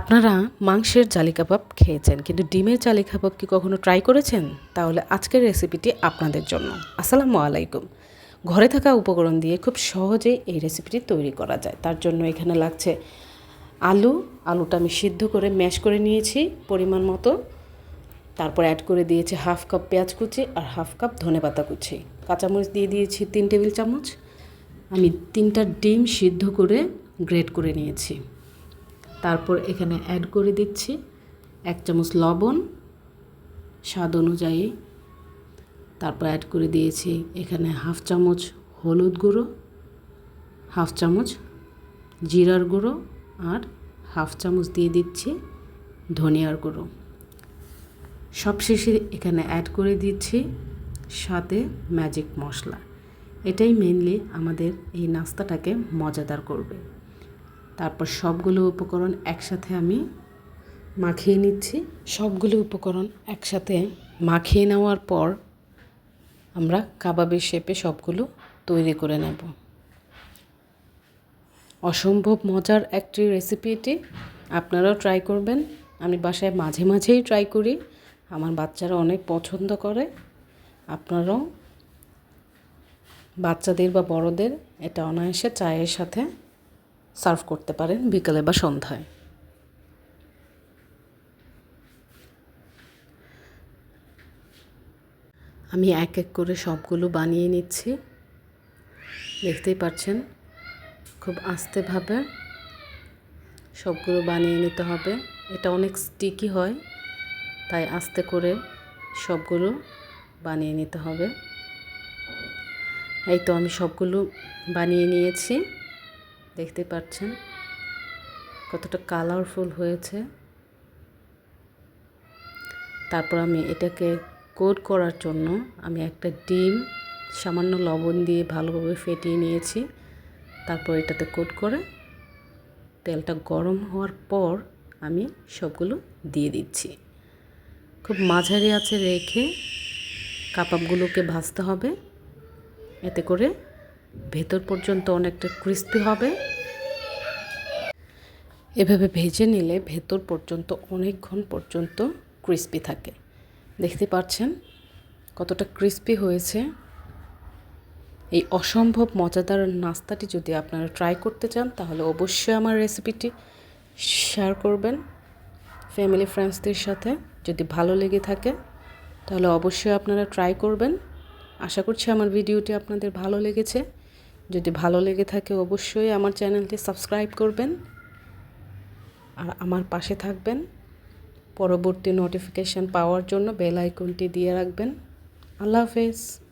আপনারা মাংসের জালি কাবাব খেয়েছেন, কিন্তু ডিমের জালি কাবাব কি কখনো ট্রাই করেছেন? তাহলে আজকের রেসিপিটি আপনাদের জন্য। আসসালামু আলাইকুম। ঘরে থাকা উপকরণ দিয়ে খুব সহজেই এই রেসিপিটি তৈরি করা যায়। তার জন্য এখানে লাগছে আলু, আলুটা আমি সিদ্ধ করে ম্যাশ করে নিয়েছি পরিমাণ মতো। তারপর অ্যাড করে দিয়েছি হাফ কাপ পেঁয়াজ কুচি আর হাফ কাপ ধনে পাতা কুচি। কাঁচামরিচ দিয়ে দিয়েছি তিন টেবিল চামচ। আমি তিনটা ডিম সিদ্ধ করে গ্রেট করে নিয়েছি। তারপর এখানে অ্যাড করে দিচ্ছি এক চামচ লবণ, স্বাদ অনুযায়ী। তারপর অ্যাড করে দিয়েছি এখানে হাফ চামচ হলুদ গুঁড়ো, হাফ চামচ জিরার গুঁড়ো আর হাফ চামচ দিয়ে দিচ্ছি ধনিয়ার গুঁড়ো। সবশেষে এখানে অ্যাড করে দিচ্ছি সাথে ম্যাজিক মশলা। এটাই মেনলি আমাদের এই নাস্তাটাকে মজাদার করবে। তারপর সবগুলো উপকরণ একসাথে আমি মাখিয়ে নিচ্ছি। সবগুলো উপকরণ একসাথে মাখিয়ে নেওয়ার পর আমরা কাবাবের শেপে সবগুলো তৈরি করে নেব। অসম্ভব মজার একটি রেসিপি এটি। আপনারাও ট্রাই করবেন। আমি বাসায় মাঝে মাঝেই ট্রাই করি। আমার বাচ্চারা অনেক পছন্দ করে। আপনারাও বাচ্চাদের বা বড়দের এটা অনায়াসে চায়ের সাথে সার্ভ করতে পারেন বিকালে বা সন্ধ্যায়। আমি এক এক করে সবগুলো বানিয়ে নিচ্ছি। দেখতেই পাচ্ছেন, খুব আস্তেভাবে সবগুলো বানিয়ে নিতে হবে। এটা অনেক স্টিকি হয়, তাই আস্তে করে সবগুলো বানিয়ে নিতে হবে। এই তো আমি সবগুলো বানিয়ে নিয়েছি। দেখতে পাচ্ছেন কতটা কালারফুল হয়েছে। তারপর আমি এটাকে কোট করার জন্য আমি একটা ডিম, সামান্য লবণ দিয়ে ভালোভাবে ফেটিয়ে নিয়েছি। তারপর এটাতে কোট করে তেলটা গরম হওয়ার পর আমি সবগুলো দিয়ে দিচ্ছি। খুব মাঝারি আছে রেখে কাবাবগুলোকে ভাজতে হবে। এতে করে ভেতর পর্যন্ত অনেকটা ক্রিস্পি হবে। এভাবে ভেজে নিলে ভেতর পর্যন্ত, অনেকক্ষণ পর্যন্ত ক্রিস্পি থাকে। দেখতে পাচ্ছেন কতটা ক্রিস্পি হয়েছে। এই অসম্ভব মজাদার নাস্তাটি যদি আপনারা ট্রাই করতে চান, তাহলে অবশ্যই আমার রেসিপিটি শেয়ার করবেন ফ্যামিলি ফ্রেন্ডসদের সাথে। যদি ভালো লেগে থাকে, তাহলে অবশ্যই আপনারা ট্রাই করবেন। আশা করছি আমার ভিডিওটি আপনাদের ভালো লেগেছে। যদি ভালো লেগে থাকে অবশ্যই আমার চ্যানেলটি সাবস্ক্রাইব করবেন আর আমার পাশে থাকবেন। পরবর্তী নোটিফিকেশান পাওয়ার জন্য বেল আইকনটি দিয়ে রাখবেন। আল্লাহ হাফেজ।